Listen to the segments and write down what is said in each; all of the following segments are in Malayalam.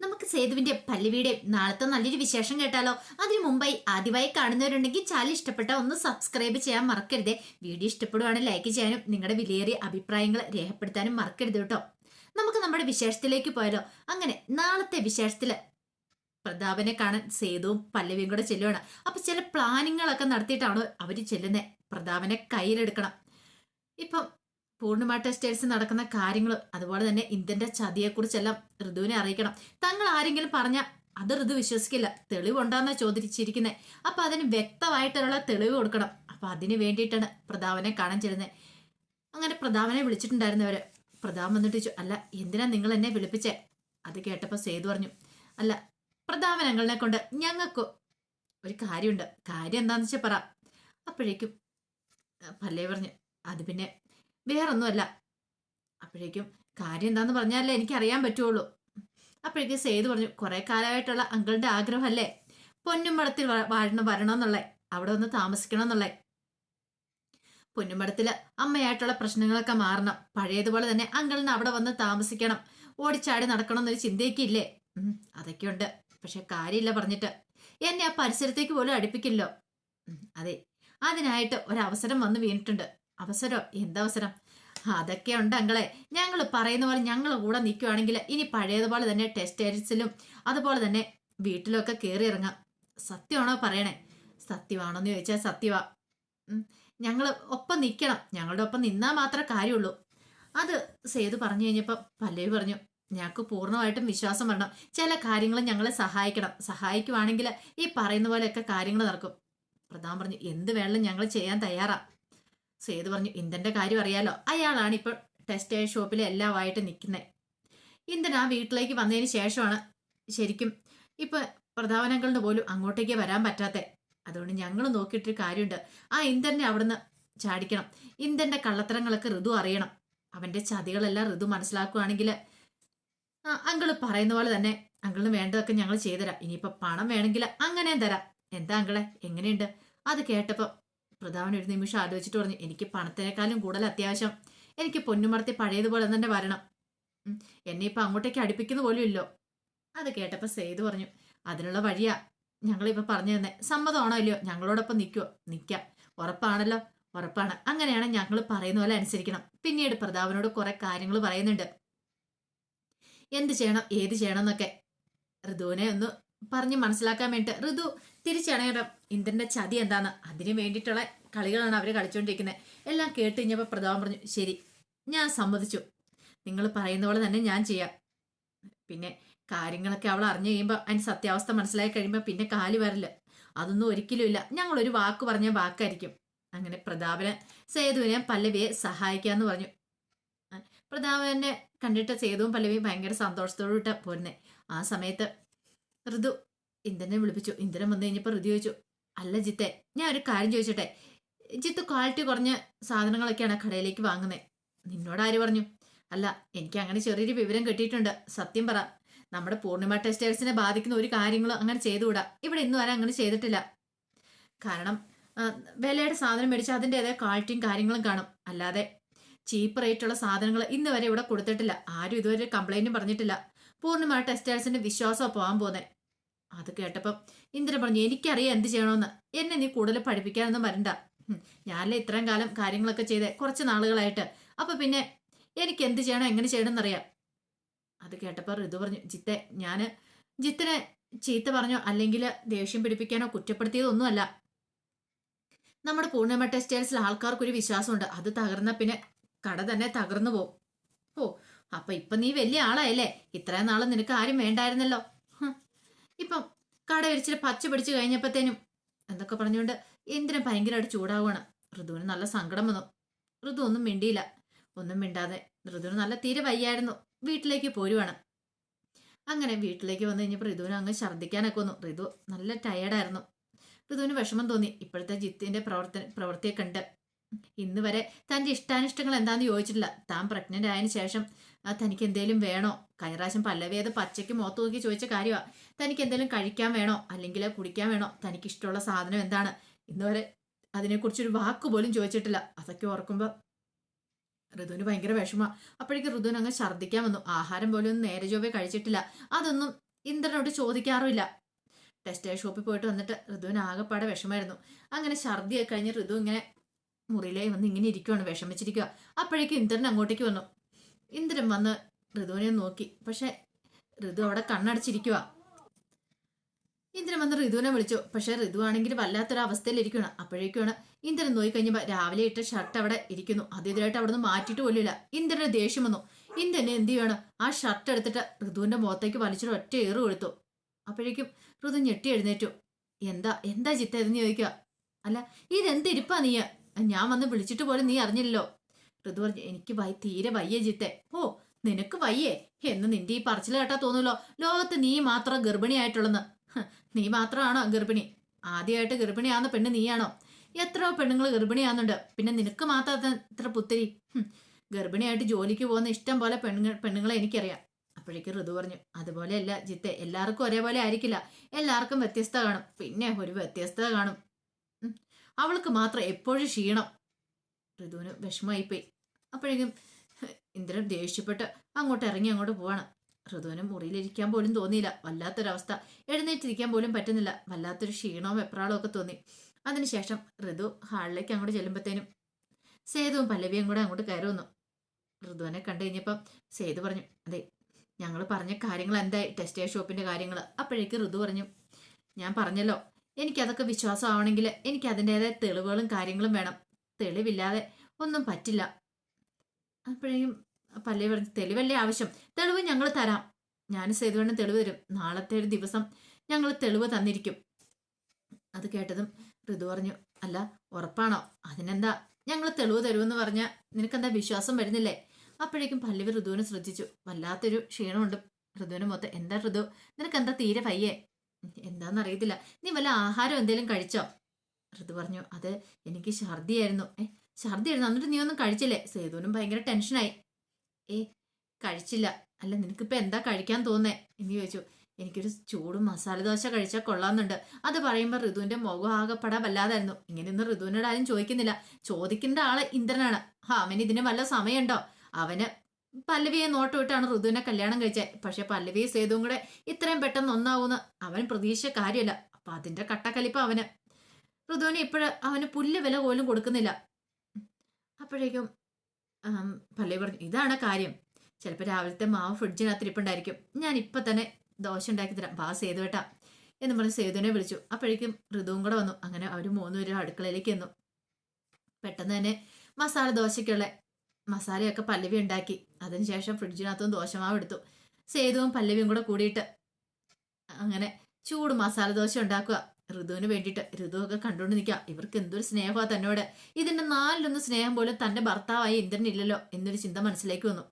നമുക്ക് സേതുവിന്റെ പല്ലവിയുടെ നാളത്തെ നല്ലൊരു വിശേഷം കേട്ടാലോ? അതിനു മുമ്പായി ആദ്യമായി കാണുന്നവരുണ്ടെങ്കിൽ ചാനൽ ഇഷ്ടപ്പെട്ട ഒന്ന് സബ്സ്ക്രൈബ് ചെയ്യാൻ മറക്കരുത്. വീഡിയോ ഇഷ്ടപ്പെടുവാണെങ്കിൽ ലൈക്ക് ചെയ്യാനും നിങ്ങളുടെ വിലയേറിയ അഭിപ്രായങ്ങൾ രേഖപ്പെടുത്താനും മറക്കരുത് കേട്ടോ. നമുക്ക് നമ്മുടെ വിശേഷത്തിലേക്ക് പോയാലോ? അങ്ങനെ നാളത്തെ വിശേഷത്തിൽ പ്രതാപനെ കാണാൻ സേതുവും പല്ലവിയും കൂടെ ചെല്ലുവാണ്. അപ്പൊ ചില പ്ലാനിങ്ങുകളൊക്കെ നടത്തിയിട്ടാണ് അവർ ചെല്ലുന്നത് പ്രതാപനെ കയ്യിലെടുക്കണം. ഇപ്പം പൂർണിമ ടെസ്റ്റേഴ്സ് നടക്കുന്ന കാര്യങ്ങൾ അതുപോലെ തന്നെ ഇന്ത്യന്റെ ചതിയെക്കുറിച്ചെല്ലാം ഋതുവിനെ അറിയിക്കണം. തങ്ങൾ ആരെങ്കിലും പറഞ്ഞ അത് ഋതു വിശ്വസിക്കില്ല തെളിവുണ്ടാന്ന് ചോദിച്ചിരിക്കുന്നത് അപ്പൊ അതിന് വ്യക്തമായിട്ടുള്ള തെളിവ് കൊടുക്കണം. അപ്പൊ അതിന് വേണ്ടിയിട്ടാണ് പ്രതാപനെ കാണാൻ ചെല്ലുന്നത് അങ്ങനെ പ്രതാപനെ വിളിച്ചിട്ടുണ്ടായിരുന്നവര്. പ്രതാപൻ വന്നിട്ട് അല്ല എന്തിനാ നിങ്ങൾ എന്നെ വിളിപ്പിച്ചേ? അത് കേട്ടപ്പോ സേതു പറഞ്ഞു അല്ല പ്രതാപൻ ഞങ്ങളെ കൊണ്ട് ഞങ്ങൾക്ക് ഒരു കാര്യമുണ്ട്. കാര്യം എന്താണെന്ന് വെച്ചാൽ പറ. അപ്പോഴേക്കും പല്ലേ പറഞ്ഞു അത് പിന്നെ വേറൊന്നുമല്ല. അപ്പോഴേക്കും കാര്യം എന്താന്ന് പറഞ്ഞാലേ എനിക്ക് അറിയാൻ പറ്റുള്ളൂ. അപ്പോഴേക്കും സേതു പറഞ്ഞു കുറേ കാലമായിട്ടുള്ള അങ്കിളിന്റെ ആഗ്രഹമല്ലേ? പൊന്നുമടത്തിൽ വാഴണം വരണമെന്നുള്ളേ. അവിടെ ഒന്ന് താമസിക്കണം എന്നുള്ളേ പൊന്നുമ്പടത്തിൽ അമ്മയായിട്ടുള്ള പ്രശ്നങ്ങളൊക്കെ മാറണം. പഴയതുപോലെ തന്നെ അങ്കിളിന് അവിടെ വന്ന് താമസിക്കണം. ഓടിച്ചാടി നടക്കണം എന്നൊരു ചിന്തയൊക്കെ ഇല്ലേ അതൊക്കെയുണ്ട്. പക്ഷെ കാര്യമില്ല പറഞ്ഞിട്ട്. എന്നെ ആ പരിസരത്തേക്ക് പോലും അടുപ്പിക്കില്ലോ അതെ. അതിനായിട്ട് ഒരവസരം വന്ന് വീണിട്ടുണ്ട്. അവസരം എന്തവസരം? അതൊക്കെ ഉണ്ട് അങ്ങളെ ഞങ്ങൾ പറയുന്ന പോലെ ഞങ്ങൾ കൂടെ നിൽക്കുവാണെങ്കിൽ ഇനി പഴയതുപോലെ തന്നെ ടെസ്റ്റ് ടെസ്റ്റേഴ്സിലും അതുപോലെ തന്നെ വീട്ടിലൊക്കെ കയറി ഇറങ്ങാം. സത്യമാണോ പറയണേ? സത്യമാണോന്ന് ചോദിച്ചാൽ സത്യമാ ഞങ്ങൾ ഒപ്പം നിൽക്കണം ഞങ്ങളുടെ ഒപ്പം നിന്നാൽ മാത്രമേ കാര്യമുള്ളൂ. അത് സേതു പറഞ്ഞു കഴിഞ്ഞപ്പോൾ പല്ലവി പറഞ്ഞു ഞങ്ങൾക്ക് പൂർണമായിട്ടും വിശ്വാസം വരണം. ചില കാര്യങ്ങൾ ഞങ്ങളെ സഹായിക്കണം. സഹായിക്കുവാണെങ്കിൽ ഈ പറയുന്ന പോലെയൊക്കെ കാര്യങ്ങൾ നടക്കും. പ്രധാൻ പറഞ്ഞു എന്ത് വേണമെങ്കിലും ഞങ്ങൾ ചെയ്യാൻ തയ്യാറാ. സേതു പറഞ്ഞു ഇന്ദന്റെ കാര്യം അറിയാലോ? അയാളാണ് ഇപ്പോൾ ടെക്സ്റ്റൈൽ ഷോപ്പിൽ എല്ലാമായിട്ട് നിൽക്കുന്നത് ഇന്ദൻ ആ വീട്ടിലേക്ക് വന്നതിന് ശേഷമാണ് ശരിക്കും ഇപ്പൊ പ്രധാനങ്ങളുടെ പോലും അങ്ങോട്ടേക്ക് വരാൻ പറ്റാത്തെ. അതുകൊണ്ട് ഞങ്ങൾ നോക്കിയിട്ടൊരു കാര്യമുണ്ട്. ആ ഇന്ദ്രനെ അവിടുന്ന് ചാടിക്കണം. ഇന്ദന്റെ കള്ളത്തരങ്ങളൊക്കെ ഋതു അറിയണം. അവന്റെ ചതികളെല്ലാം ഋതു മനസ്സിലാക്കുകയാണെങ്കിൽ അങ്കിൾ പറയുന്ന പോലെ തന്നെ അങ്കിളിന് വേണ്ടതൊക്കെ ഞങ്ങൾ ചെയ്തുതരാം. ഇനിയിപ്പോ പണം വേണമെങ്കിൽ അങ്ങനെയും തരാം. എന്താ അങ്കിളെ? എങ്ങനെയുണ്ട്? അത് കേട്ടപ്പോ പ്രധാവൻ ഒരു നിമിഷം ആലോചിച്ചിട്ട് പറഞ്ഞു എനിക്ക് പണത്തിനേക്കാളും കൂടുതൽ അത്യാവശ്യം. എനിക്ക് പൊന്നുമർത്തി പഴയതുപോലെ തന്നെ വരണം. എന്നെ ഇപ്പൊ അങ്ങോട്ടേക്ക് അടുപ്പിക്കുന്ന പോലും ഇല്ലോ. അത് കേട്ടപ്പോ സെയ്ത് പറഞ്ഞു അതിനുള്ള വഴിയാ. ഞങ്ങളിപ്പോ പറഞ്ഞു തന്നെ. സമ്മതമാണോ ഇല്ലയോ? ഞങ്ങളോടൊപ്പം നിൽക്കുവോ നിൽക്കാം ഉറപ്പാണല്ലോ. ഉറപ്പാണ്. അങ്ങനെയാണ് ഞങ്ങൾ പറയുന്ന പോലെ അനുസരിക്കണം. പിന്നീട് പ്രതാപനോട് കുറെ കാര്യങ്ങൾ പറയുന്നുണ്ട്. എന്ത് ചെയ്യണം? ഏത് ചെയ്യണം? എന്നൊക്കെ. ഋതുവിനെ ഒന്ന് പറഞ്ഞ് മനസ്സിലാക്കാൻ വേണ്ടിയിട്ട് ഋതു തിരിച്ചണയുടെ ഇന്ദ്രന്റെ ചതി എന്താന്ന്? അതിനു വേണ്ടിയിട്ടുള്ള കളികളാണ് അവർ കളിച്ചുകൊണ്ടിരിക്കുന്നത് എല്ലാം കേട്ട് കഴിഞ്ഞപ്പോൾ പ്രതാപം പറഞ്ഞു ശരി ഞാൻ സമ്മതിച്ചു. നിങ്ങൾ പറയുന്ന പോലെ തന്നെ ഞാൻ ചെയ്യാം. പിന്നെ കാര്യങ്ങളൊക്കെ അവൾ അറിഞ്ഞു കഴിയുമ്പോൾ അതിന് സത്യാവസ്ഥ മനസ്സിലായി കഴിയുമ്പോൾ പിന്നെ കാൽ വരില്ല അതൊന്നും ഒരിക്കലും ഇല്ല. ഞങ്ങൾ ഒരു വാക്ക് പറഞ്ഞ വാക്കായിരിക്കും. അങ്ങനെ പ്രതാപനെ സേതുവിനെ പല്ലവിയെ സഹായിക്കാന്ന് പറഞ്ഞു. പ്രതാപനെ കണ്ടിട്ട് സേതുവും പല്ലവിയും ഭയങ്കര സന്തോഷത്തോടുകൂട്ട പോരുന്നേ. ആ സമയത്ത് ഋതു ഇന്ദ്രനെ വിളിപ്പിച്ചു. ഇന്ദ്രൻ വന്നു കഴിഞ്ഞപ്പോൾ ഋതു ചോദിച്ചു അല്ല ജിത്തെ ഞാൻ ഒരു കാര്യം ചോദിച്ചട്ടെ? ജിത്ത് ക്വാളിറ്റി കുറഞ്ഞ സാധനങ്ങളൊക്കെയാണ് കടയിലേക്ക് വാങ്ങുന്നത് നിന്നോട് ആര് പറഞ്ഞു? അല്ല എനിക്ക് അങ്ങനെ ചെറിയൊരു വിവരം കിട്ടിയിട്ടുണ്ട്. സത്യം പറ. നമ്മുടെ പൂർണിമ ടെസ്റ്റേഴ്സിനെ ബാധിക്കുന്ന ഒരു കാര്യങ്ങളും അങ്ങനെ ചെയ്തുകൂടാ. ഇവിടെ ഇന്നും ആരും അങ്ങനെ ചെയ്തിട്ടില്ല. കാരണം വിലയുടെ സാധനം മേടിച്ചാൽ അതിന്റെതായ ക്വാളിറ്റിയും കാര്യങ്ങളും കാണും. അല്ലാതെ ചീപ്പ് റേറ്റുള്ള സാധനങ്ങൾ ഇന്ന് വരെ ഇവിടെ കൊടുത്തിട്ടില്ല. ആരും ഇതുവരെ കംപ്ലൈന്റും പറഞ്ഞിട്ടില്ല. പൂർണമായ ടെസ്റ്റേഴ്സിന്റെ വിശ്വാസമാണ് പോകാൻ പോന്നെ അത് കേട്ടപ്പം ഇന്ദ്രൻ പറഞ്ഞു എനിക്കറിയാം എന്ത് ചെയ്യണമെന്ന്. എന്നെ നീ കൂടുതൽ പഠിപ്പിക്കാനൊന്നും വരണ്ട. ഞാനല്ലേ ഇത്രയും കാലം കാര്യങ്ങളൊക്കെ ചെയ്തേ കുറച്ച് നാളുകളായിട്ട്. അപ്പൊ പിന്നെ എനിക്ക് എന്ത് ചെയ്യണം എങ്ങനെ ചെയ്യണം എന്നറിയാം അത് കേട്ടപ്പോൾ ഋതു പറഞ്ഞു ജിത്തെ ഞാൻ ജിത്തിനെ ചീത്ത പറഞ്ഞോ അല്ലെങ്കിൽ ദേഷ്യം പിടിപ്പിക്കാനോ കുറ്റപ്പെടുത്തിയതൊന്നുമല്ല. നമ്മുടെ പൂർണിമ ടെക്സ്റ്റൈൽസിൽ ആൾക്കാർക്കൊരു വിശ്വാസമുണ്ട്. അത് തകർന്ന പിന്നെ കട തന്നെ തകർന്നു പോകും ഓ അപ്പൊ ഇപ്പൊ നീ വലിയ ആളായല്ലേ? ഇത്രയും നാളും നിനക്ക് ആരും വേണ്ടായിരുന്നല്ലോ. ഇപ്പം കട ഒരിച്ചിരി പച്ച പിടിച്ചു കഴിഞ്ഞപ്പോഴത്തേനും എന്തൊക്കെ പറഞ്ഞുകൊണ്ട് എന്തിനും ഭയങ്കരമായിട്ട് ചൂടാവുകയാണ്? ഋതുവിന് നല്ല സങ്കടം വന്നു. ഋതു ഒന്നും മിണ്ടിയില്ല. ഒന്നും മിണ്ടാതെ ഋതുവിന് നല്ല തീരെ വയ്യായിരുന്നു. വീട്ടിലേക്ക് പോരുവാണ്. അങ്ങനെ വീട്ടിലേക്ക് വന്നു കഴിഞ്ഞപ്പോൾ ഋതുവിന് അങ്ങ് ഛർദ്ദിക്കാനൊക്കെ വന്നു. ഋതു നല്ല ടയേർഡായിരുന്നു ഋതുവിന് വിഷമം തോന്നി. ഇപ്പോഴത്തെ ജിത്തിന്റെ പ്രവർത്തന പ്രവൃത്തിയെ കണ്ട് ഇന്ന് വരെ തന്റെ ഇഷ്ടാനിഷ്ടങ്ങൾ എന്താണെന്ന് ചോദിച്ചിട്ടില്ല. താൻ പ്രഗ്നന്റ് ആയതിനു ശേഷം ആ, തനിക്ക് എന്തേലും വേണോ? കഴിഞ്ഞ പ്രാവശ്യം പല്ലവേത് പച്ചയ്ക്ക് മുഖത്ത് നോക്കി ചോദിച്ച കാര്യമാണ് തനിക്ക് എന്തേലും കഴിക്കാൻ വേണോ? അല്ലെങ്കിൽ കുടിക്കാൻ വേണോ? തനിക്ക് ഇഷ്ടമുള്ള സാധനം എന്താണ്? ഇന്നുവരെ അതിനെക്കുറിച്ചൊരു വാക്ക് പോലും ചോദിച്ചിട്ടില്ല. അതൊക്കെ ഓർക്കുമ്പോൾ ഋതുവിന് ഭയങ്കര വിഷമ അപ്പോഴേക്കും ഋതുവിന് അങ്ങ് ഛർദ്ദിക്കാൻ വന്നു. ആഹാരം പോലും ഒന്നും നേരെ ചൊവ്വേ കഴിച്ചിട്ടില്ല. അതൊന്നും ഇന്ദ്രനോട് ചോദിക്കാറുമില്ല. ടെക്സ്റ്റൈൽ ഷോപ്പിൽ പോയിട്ട് വന്നിട്ട് ഋതുവിന് ആകെപ്പാടെ വിഷമായിരുന്നു അങ്ങനെ ഛർദിയൊക്കെ കഴിഞ്ഞ് ഋതു ഇങ്ങനെ മുറിയിലേ വന്ന് ഇങ്ങനെ ഇരിക്കുവാണ് വിഷമിച്ചിരിക്കുക അപ്പോഴേക്കും ഇന്ദ്രൻ അങ്ങോട്ടേക്ക് വന്നു. ഇന്ദ്രൻ വന്ന് ഋതുവിനെ നോക്കി. പക്ഷെ ഋതു അവിടെ കണ്ണടച്ചിരിക്കുക ഇന്ദ്രൻ വന്ന് ഋതുവിനെ വിളിച്ചു. പക്ഷെ ഋതു ആണെങ്കിൽ വല്ലാത്തൊരു അവസ്ഥയിലിരിക്കണം അപ്പോഴേക്കുമാണ് ഇന്ദ്രൻ നോക്കി കഴിഞ്ഞപ്പോൾ രാവിലെ ഇട്ട ഷർട്ട് അവിടെ ഇരിക്കുന്നു. അതിഥിയായിട്ട് അവിടെ നിന്ന് മാറ്റിയിട്ട് പോലില്ല ഇന്ദ്രന് ദേഷ്യം വന്നു. ഇന്ദ്രനെ എന്ത് ചെയ്യണം ആ ഷർട്ട് എടുത്തിട്ട് ഋതുവിന്റെ മുഖത്തേക്ക് വലിച്ചിട്ട് ഒറ്റ ഏറ് കൊടുത്തു. അപ്പോഴേക്കും ഋതു ഞെട്ടി എഴുന്നേറ്റു. എന്താ? എന്താ ചിത്ത? എന്ന് ചോദിക്കുക അല്ല ഇതെന്തിരിപ്പാ നീ ഞാൻ വന്ന് വിളിച്ചിട്ട് പോലും നീ അറിഞ്ഞില്ലല്ലോ. ഋതു പറഞ്ഞു എനിക്ക് വൈ തീരെ വയ്യേ ജിത്തെ. ഓ നിനക്ക് വയ്യേ എന്ന് നിന്റെ ഈ പറച്ചിൽ കേട്ടാ തോന്നുമല്ലോ ലോകത്ത് നീ മാത്രം ഗർഭിണിയായിട്ടുള്ളെന്ന്. നീ മാത്രമാണോ ഗർഭിണി? ആദ്യമായിട്ട് ഗർഭിണിയാവുന്ന പെണ്ണ് നീയാണോ? എത്രയോ പെണ്ണുങ്ങൾ ഗർഭിണിയാവുന്നുണ്ട്. പിന്നെ നിനക്ക് മാത്രം എത്ര പുത്തിരി ഗർഭിണിയായിട്ട് ജോലിക്ക് പോകുന്ന ഇഷ്ടം പോലെ പെണ്ണുങ്ങൾ പെണ്ണുങ്ങളെ എനിക്കറിയാം. അപ്പോഴേക്ക് ഋതു പറഞ്ഞു അതുപോലെയല്ല ജിത്തെ എല്ലാവർക്കും ഒരേപോലെ ആയിരിക്കില്ല. എല്ലാവർക്കും വ്യത്യസ്ത കാണും. പിന്നെ ഒരു വ്യത്യസ്തത കാണും. അവൾക്ക് മാത്രം എപ്പോഴും ക്ഷീണം. ഋതുവിന് വിഷമമായിപ്പോയി. അപ്പോഴേക്കും ഇന്ദ്രൻ ദേഷ്യപ്പെട്ട് അങ്ങോട്ട് ഇറങ്ങി അങ്ങോട്ട് പോവാണ്. ഋതുവിന് മുറിയിലിരിക്കാൻ പോലും തോന്നിയില്ല. വല്ലാത്തൊരവസ്ഥ. എഴുന്നേറ്റിരിക്കാൻ പോലും പറ്റുന്നില്ല. വല്ലാത്തൊരു ക്ഷീണവും എപ്രാളവും ഒക്കെ തോന്നി. അതിനുശേഷം ഋതു ഹാളിലേക്ക് അങ്ങോട്ട് ചെല്ലുമ്പോഴത്തേനും സേതുവും പല്ലവിയും കൂടെ അങ്ങോട്ട് കയറി വന്നു. ഋതുവിനെ കണ്ടു കഴിഞ്ഞപ്പം സേതു പറഞ്ഞു അതെ ഞങ്ങൾ പറഞ്ഞ കാര്യങ്ങൾ എന്തായി? ടെക്സ്റ്റൈൽ ഷോപ്പിന്റെ കാര്യങ്ങൾ അപ്പോഴേക്ക് ഋതു പറഞ്ഞു ഞാൻ പറഞ്ഞല്ലോ. എനിക്കതൊക്കെ വിശ്വാസമാവണമെങ്കിൽ എനിക്ക് അതിന്റെതായ തെളിവുകളും കാര്യങ്ങളും വേണം. തെളിവില്ലാതെ ഒന്നും പറ്റില്ല. അപ്പോഴേക്കും പല്ലവി പറഞ്ഞു തെളിവല്ലേ ആവശ്യം. തെളിവ് ഞങ്ങൾ തരാം. ഞാൻ സേതുവേണ്ണൻ തെളിവ് തരും. നാളത്തെ ഒരു ദിവസം ഞങ്ങൾ തെളിവ് തന്നിരിക്കും. അത് കേട്ടതും ഋതു പറഞ്ഞു അല്ല ഉറപ്പാണോ? അതിനെന്താ? ഞങ്ങൾ തെളിവ് തരുമെന്ന് പറഞ്ഞാൽ നിനക്കെന്താ വിശ്വാസം വരുന്നില്ലേ? അപ്പോഴേക്കും പല്ലവി ഋതുവിനെ ശ്രദ്ധിച്ചു. വല്ലാത്തൊരു ക്ഷീണമുണ്ട്. ഋതുവിന് മൊത്തം എന്താ ഋതു? നിനക്ക് എന്താ തീരെ പയ്യേ എന്താന്ന് അറിയത്തില്ല. നീ വല്ല ആഹാരം എന്തെങ്കിലും കഴിച്ചോ? ഋതു പറഞ്ഞു അത് എനിക്ക് ഛർദിയായിരുന്നു. ഏ ഛർദിയായിരുന്നു എന്നിട്ട് നീ ഒന്നും കഴിച്ചില്ലേ? സേതുവിനും ഭയങ്കര ടെൻഷനായി. ഏ കഴിച്ചില്ല. അല്ല നിനക്കിപ്പോൾ എന്താ കഴിക്കാൻ തോന്നേ എന്ന് ചോദിച്ചു. എനിക്കൊരു ചൂടും മസാല ദോശ കഴിച്ചാൽ കൊള്ളാമെന്നുണ്ട്. അത് പറയുമ്പോൾ ഋതുവിന്റെ മുഖം ആകെപ്പെടാൻ വല്ലാതായിരുന്നു. ഇങ്ങനെയൊന്നും ഋതുവിനോട് ആരും ചോദിക്കുന്നില്ല. ചോദിക്കേണ്ട ആൾ ഇന്ദ്രനാണ്. ഹാ അവന് ഇതിന് വല്ല സമയമുണ്ടോ? അവന് പല്ലവിയെ നോട്ട് വിട്ടാണ് ഋതുവിനെ കല്യാണം കഴിച്ചത് പക്ഷെ പല്ലവിയെ സേതുവും കൂടെ ഇത്രയും പെട്ടെന്ന് ഒന്നാവൂന്ന് അവൻ പ്രതീക്ഷ കാര്യമല്ല. അപ്പം അതിന്റെ കട്ടക്കലിപ്പ് അവന്. ഋതുവിന് ഇപ്പോഴ് അവന് പുല്ല് വില പോലും കൊടുക്കുന്നില്ല. അപ്പോഴേക്കും പള്ളി പറഞ്ഞു ഇതാണ് കാര്യം. ചിലപ്പോൾ രാവിലത്തെ മാവ് ഫ്രിഡ്ജിനകത്ത് ഇരിപ്പുണ്ടായിരിക്കും ഞാൻ ഇപ്പം തന്നെ ദോശ ഉണ്ടാക്കി തരാം ബാ സേതു കേട്ടാ എന്ന് പറഞ്ഞ് സേതുവിനെ വിളിച്ചു. അപ്പോഴേക്കും ഋതുവും കൂടെ വന്നു. അങ്ങനെ അവർ മൂന്നുപേരും അടുക്കളയിലേക്ക് എന്നു പെട്ടെന്ന് തന്നെ മസാല ദോശയ്ക്കുള്ള മസാലയൊക്കെ പല്ലവി ഉണ്ടാക്കി. അതിനുശേഷം ഫ്രിഡ്ജിനകത്തും ദോശമാവ് എടുത്തു. സേതുവും പല്ലവിയും കൂടെ കൂടിയിട്ട് അങ്ങനെ ചൂട് മസാല ദോശ ഉണ്ടാക്കുക. ഋതുവിന് വേണ്ടിയിട്ട് ഋതുവൊക്കെ കണ്ടുകൊണ്ട് നിൽക്കുക ഇവർക്ക് എന്തൊരു സ്നേഹമാണ് തന്നോട്. ഇതിന്റെ നാലിലൊന്ന് സ്നേഹം പോലും തന്റെ ഭർത്താവായി ഇന്ദ്രനില്ലല്ലോ എന്നൊരു ചിന്ത മനസ്സിലേക്ക് വന്നു.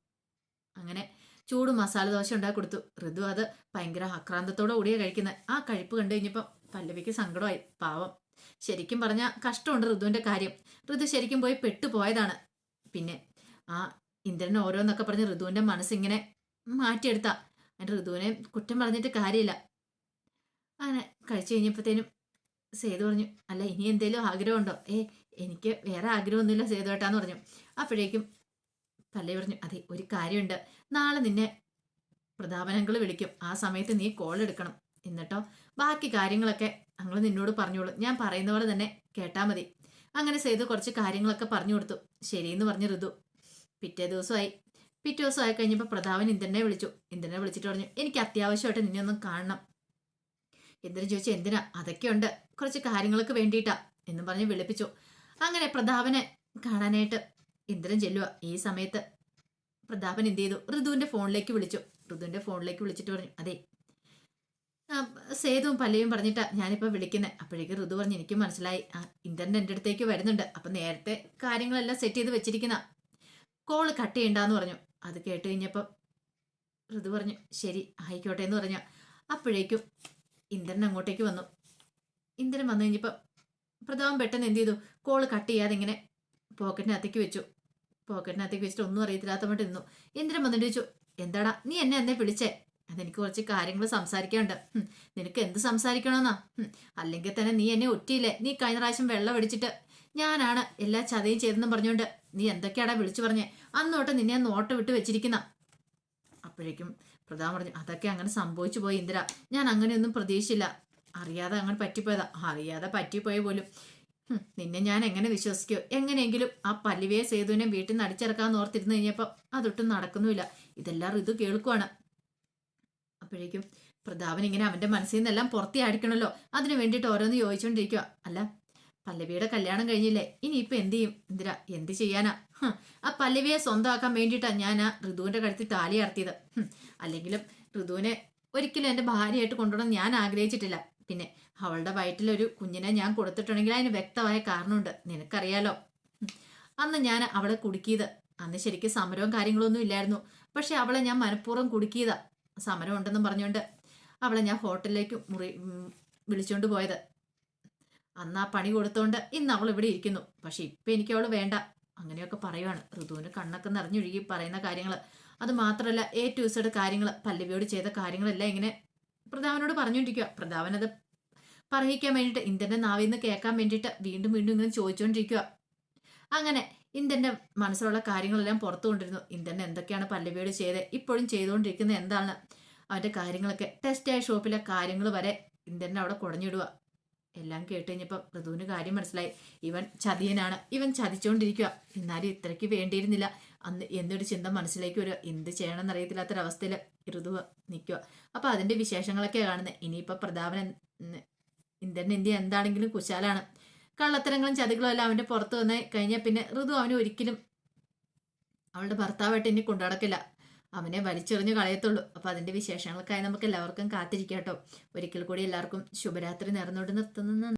അങ്ങനെ ചൂട് മസാല ദോശ ഉണ്ടാക്കി കൊടുത്തു. ഋതു അത് ഭയങ്കര ആക്രാന്തത്തോടെ കൂടിയാണ് കഴിക്കുന്നത് ആ കഴിപ്പ് കണ്ടു കഴിഞ്ഞപ്പോൾ പല്ലവിക്ക് സങ്കടമായി. പാവം. ശരിക്കും പറഞ്ഞാൽ കഷ്ടമുണ്ട് ഋതുവിന്റെ കാര്യം. ഋതു ശരിക്കും പോയി പെട്ടുപോയതാണ്. പിന്നെ ആ ഇന്ദ്രൻ ഓരോന്നൊക്കെ പറഞ്ഞ് ഋതുവിന്റെ മനസ്സിങ്ങനെ മാറ്റിയെടുത്ത. അതിന്റെ ഋതുവിനെ കുറ്റം പറഞ്ഞിട്ട് കാര്യമില്ല. അങ്ങനെ കഴിച്ചു കഴിഞ്ഞപ്പോഴത്തേനും സേതു പറഞ്ഞു അല്ല ഇനി എന്തേലും ആഗ്രഹമുണ്ടോ? ഏ എനിക്ക് വേറെ ആഗ്രഹമൊന്നുമില്ല സേതു ഏട്ടാന്ന് പറഞ്ഞു. അപ്പോഴേക്കും പല്ലവി പറഞ്ഞു അതെ ഒരു കാര്യമുണ്ട്. നാളെ നിന്നെ പ്രതാപനങ്ങൾ വിളിക്കും. ആ സമയത്ത് നീ കോൾ എടുക്കണം. എന്നിട്ടോ ബാക്കി കാര്യങ്ങളൊക്കെ ഞങ്ങൾ നിന്നോട് പറഞ്ഞോളൂ. ഞാൻ പറയുന്ന പോലെ തന്നെ കേട്ടാ മതി. അങ്ങനെ സേതു കുറച്ച് കാര്യങ്ങളൊക്കെ പറഞ്ഞു കൊടുത്തു. ശരിയെന്ന് പറഞ്ഞു ഋതു. പിറ്റേ ദിവസമായി. പിറ്റേ ദിവസം ആയി കഴിഞ്ഞപ്പോൾ പ്രതാപൻ ഇന്ദ്രനെ വിളിച്ചു. ഇന്ദ്രനെ വിളിച്ചിട്ട് പറഞ്ഞു എനിക്ക് അത്യാവശ്യമായിട്ട് നിന്നെ ഒന്ന് കാണണം. ഇന്ദ്രൻ ചോദിച്ചു എന്തിനാ? അതൊക്കെ ഉണ്ട്. കുറച്ച് കാര്യങ്ങൾക്ക് വേണ്ടിയിട്ടാ എന്നും പറഞ്ഞ് വിളിപ്പിച്ചു. അങ്ങനെ പ്രതാപനെ കാണാനായിട്ട് ഇന്ദ്രൻ ചെല്ലുക ഈ സമയത്ത്. പ്രതാപൻ എന്ത് ചെയ്തു? ഋതുവിന്റെ ഫോണിലേക്ക് വിളിച്ചു. ഋതുവിന്റെ ഫോണിലേക്ക് വിളിച്ചിട്ട് പറഞ്ഞു അതെ സേതുവും പല്ലയും പറഞ്ഞിട്ടാ ഞാനിപ്പോ വിളിക്കുന്നത് അപ്പോഴേക്ക് ഋതു പറഞ്ഞു എനിക്കും മനസ്സിലായി. ഇന്ദ്രൻ എന്റെ അടുത്തേക്ക് വരുന്നുണ്ട്. അപ്പൊ നേരത്തെ കാര്യങ്ങളെല്ലാം സെറ്റ് ചെയ്ത് വെച്ചിരിക്കുന്ന. കോൾ കട്ട് ചെയ്യണ്ടെന്ന് പറഞ്ഞു. അത് കേട്ട് കഴിഞ്ഞപ്പോൾ ഋതു പറഞ്ഞു ശരി ആയിക്കോട്ടെ എന്ന് പറഞ്ഞു. അപ്പോഴേക്കും ഇന്ദ്രൻ അങ്ങോട്ടേക്ക് വന്നു. ഇന്ദ്രൻ വന്നു കഴിഞ്ഞപ്പോൾ പ്രതാപം പെട്ടെന്ന് എന്ത് ചെയ്തു? കോൾ കട്ട് ചെയ്യാതെ ഇങ്ങനെ പോക്കറ്റിനകത്തേക്ക് വെച്ചു. പോക്കറ്റിനകത്തേക്ക് വെച്ചിട്ട് ഒന്നും അറിയത്തില്ലാത്ത നിന്നു ഇന്ദ്രൻ വന്നിട്ട് ചോദിച്ചു എന്താടാ നീ എന്നെ എന്നെ വിളിച്ചേ? അതെനിക്ക് കുറച്ച് കാര്യങ്ങൾ സംസാരിക്കാനുണ്ട്. നിനക്ക് എന്ത് സംസാരിക്കണമെന്നാ? അല്ലെങ്കിൽ തന്നെ നീ എന്നെ ഒറ്റിയില്ലേ? നീ കഴിഞ്ഞ പ്രാവശ്യം വെള്ളം അടിച്ചിട്ട്. ഞാനാണ് എല്ലാ ചതയും ചെയ്തെന്നും പറഞ്ഞുകൊണ്ട് നീ എന്തൊക്കെയാടാ വിളിച്ചു പറഞ്ഞേ? അന്നോട്ട് നിന്നെ നോട്ട് വിട്ട് വെച്ചിരിക്കുന്ന. അപ്പോഴേക്കും പ്രധാൻ പറഞ്ഞു അതൊക്കെ അങ്ങനെ സംഭവിച്ചു പോയി ഇന്ദിര. ഞാൻ അങ്ങനെയൊന്നും പ്രതീക്ഷിച്ചില്ല. അറിയാതെ അങ്ങനെ പറ്റിപ്പോയതാ. അറിയാതെ പറ്റിപ്പോയ പോലും. നിന്നെ ഞാൻ എങ്ങനെ വിശ്വസിക്കോ? എങ്ങനെയെങ്കിലും ആ പല്ലുവയെ സേതുവിനെ വീട്ടിൽ നിന്ന് അടിച്ചിറക്കാന്ന് ഓർത്തിരുന്ന് കഴിഞ്ഞപ്പോൾ അതൊട്ടും നടക്കുന്നുമില്ല. ഇതെല്ലാം ഋതു കേൾക്കുവാണ്. അപ്പോഴേക്കും പ്രതാപൻ ഇങ്ങനെ അവന്റെ മനസ്സിൽ നിന്നെല്ലാം പുറത്തിയാടിക്കണല്ലോ അതിനു വേണ്ടിയിട്ട് ഓരോന്ന് ചോദിച്ചുകൊണ്ടിരിക്കുക അല്ല പല്ലവിയുടെ കല്യാണം കഴിഞ്ഞില്ലേ? ഇനിയിപ്പോ എന്ത് ചെയ്യും? ഇന്ദിര എന്ത് ചെയ്യാനാ? ആ പല്ലവിയെ സ്വന്തമാക്കാൻ വേണ്ടിയിട്ടാ ഞാൻ ആ ഋതുവിന്റെ കഴുത്തിൽ താലി അർത്തിയത് അല്ലെങ്കിലും ഋതുവിനെ ഒരിക്കലും എന്റെ ഭാര്യയായിട്ട് കൊണ്ടുപോകണം ഞാൻ ആഗ്രഹിച്ചിട്ടില്ല. പിന്നെ അവളുടെ വയറ്റിലൊരു കുഞ്ഞിനെ ഞാൻ കൊടുത്തിട്ടുണ്ടെങ്കിൽ അതിന് വ്യക്തമായ കാരണമുണ്ട്. നിനക്കറിയാലോ. അന്ന് ഞാൻ അവളെ കുടുക്കിയത്. അന്ന് ശരിക്കും സമരവും കാര്യങ്ങളൊന്നും ഇല്ലായിരുന്നു. പക്ഷെ അവളെ ഞാൻ മനഃപൂർവം കുടുക്കിയതാ. സമരം ഉണ്ടെന്നും പറഞ്ഞുകൊണ്ട് അവളെ ഞാൻ ഹോട്ടലിലേക്ക് മുറി വിളിച്ചുകൊണ്ട് പോയത്. അന്ന് ആ പണി കൊടുത്തോണ്ട് ഇന്ന് അവൾ ഇവിടെ ഇരിക്കുന്നു. പക്ഷെ ഇപ്പൊ എനിക്ക് അവൾ വേണ്ട. അങ്ങനെയൊക്കെ പറയുവാണ്. ഋതുവിന് കണ്ണൊക്കെ നിറഞ്ഞൊഴുകി പറയുന്ന കാര്യങ്ങൾ അത് മാത്രമല്ല എ ടു സെഡ് കാര്യങ്ങൾ പല്ലവിയോട് ചെയ്ത കാര്യങ്ങളെല്ലാം ഇങ്ങനെ പ്രതാപനോട് പറഞ്ഞുകൊണ്ടിരിക്കുക പ്രതാപൻ അത് പറയിക്കാൻ വേണ്ടിയിട്ട് ഇന്ദ്രന്റെ നാവിൽ നിന്ന് കേൾക്കാൻ വേണ്ടിയിട്ട് വീണ്ടും വീണ്ടും ഇങ്ങനെ ചോദിച്ചുകൊണ്ടിരിക്കുക അങ്ങനെ ഇന്ദ്രന്റെ മനസ്സിലുള്ള കാര്യങ്ങളെല്ലാം പുറത്തു കൊണ്ടിരുന്നു ഇന്ദ്രൻ എന്തൊക്കെയാണ് പല്ലവിയോട് ചെയ്തത് ഇപ്പോഴും ചെയ്തുകൊണ്ടിരിക്കുന്നത് എന്താണ് അവന്റെ കാര്യങ്ങളൊക്കെ ടെസ്റ്റായ ഷോപ്പിലെ കാര്യങ്ങൾ വരെ ഇന്ദ്രൻ അവിടെ കുടഞ്ഞിടുക എല്ലാം കേട്ട് കഴിഞ്ഞപ്പോൾ ഋതുവിന് കാര്യം മനസ്സിലായി. ഇവൻ ചതിയനാണ്. ഇവൻ ചതിച്ചുകൊണ്ടിരിക്കുക എന്നാലും ഇത്രയ്ക്ക് വേണ്ടിയിരുന്നില്ല. അന്ന് എന്നൊരു ചിന്ത മനസ്സിലേക്ക് വരിക. എന്ത് ചെയ്യണമെന്ന് അറിയത്തില്ലാത്തൊരവസ്ഥയിൽ ഋതു നിൽക്കുക അപ്പോൾ അതിന്റെ വിശേഷങ്ങളൊക്കെ കാണുന്നത് ഇനിയിപ്പോൾ പ്രതാപൻ ഇന്ത്യൻ ഇന്ത്യ എന്താണെങ്കിലും കുശാലാണ്. കള്ളത്തരങ്ങളും ചതികളും എല്ലാം അവന്റെ പുറത്ത് വന്ന് കഴിഞ്ഞാൽ പിന്നെ ഋതു അവന് ഒരിക്കലും അവളുടെ ഭർത്താവായിട്ട് ഇനി കൊണ്ടുനടക്കില്ല. അവനെ വലിച്ചെറിഞ്ഞു കളയത്തുള്ളൂ. അപ്പൊ അതിന്റെ വിശേഷങ്ങൾക്കായി നമുക്ക് എല്ലാവർക്കും കാത്തിരിക്കാം കേട്ടോ. ഒരിക്കൽ കൂടി എല്ലാവർക്കും ശുഭരാത്രി നേർന്നുകൊണ്ട് നിർത്തുന്നു.